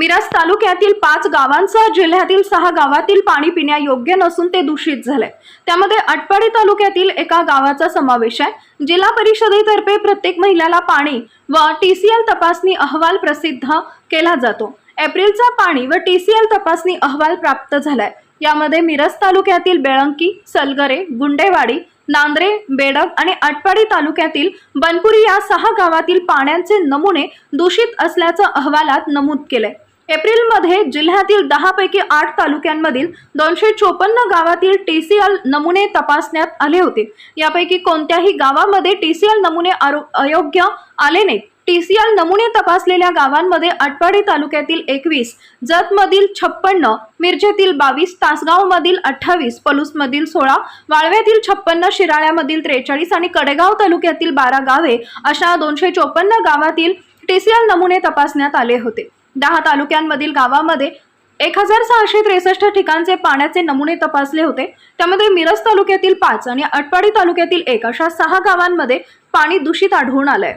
मिरज तालुक्यातील पाच गावांसह जिल्ह्यातील सहा गावातील पाणी पिण्यायोग्य नसून ते दूषित झाले त्यामध्ये अटपाडी तालुक्यातील एका गावाचा समावेश आहे. जिल्हा परिषदेतर्फे प्रत्येक महिलाला पाणी व टी सी एल तपासणी अहवाल प्रसिद्ध केला जातो. एप्रिलचा पाणी व टी सी एल तपासणी अहवाल प्राप्त झालाय. यामध्ये मिरज तालुक्यातील बेळंकी सलगरे गुंडेवाडी नांद्रे बेडक आणि आटपाडी तालुक्यातील बनपुरी या सहा गावातील पाण्याचे नमुने दूषित असल्याचं अहवालात नमूद केलंय. एप्रिलमध्ये जिल्ह्यातील दहापैकी आठ तालुक्यांमधील दोनशे चोपन्न गावातील टी सी एल नमुने तपासण्यात आले होते. यापैकी कोणत्याही गावामध्ये टी सी एल नमुने आरो- अयोग्य आले नाहीत. एल नमुने तपासलेल्या गावांमध्ये आटपाडी तालुक्यातील एकवीस जतमधील छप्पन्न मिरजेतील बावीस तासगावमधील अठ्ठावीस पलूसमधील सोळा वाळव्यातील छप्पन्न शिराळ्यामधील त्रेचाळीस आणि कडेगाव तालुक्यातील बारा गावे अशा दोनशे चोपन्न गावातील टी सी एल नमुने तपासण्यात आले होते. दहा तालुक्यांमधील गावामध्ये एक हजार सहाशे त्रेसष्ट ठिकाणचे पाण्याचे नमुने तपासले होते. त्यामध्ये मिरज तालुक्यातील पाच आणि अटपाडी तालुक्यातील एक अशा सहा गावांमध्ये पाणी दूषित आढळून आलंय.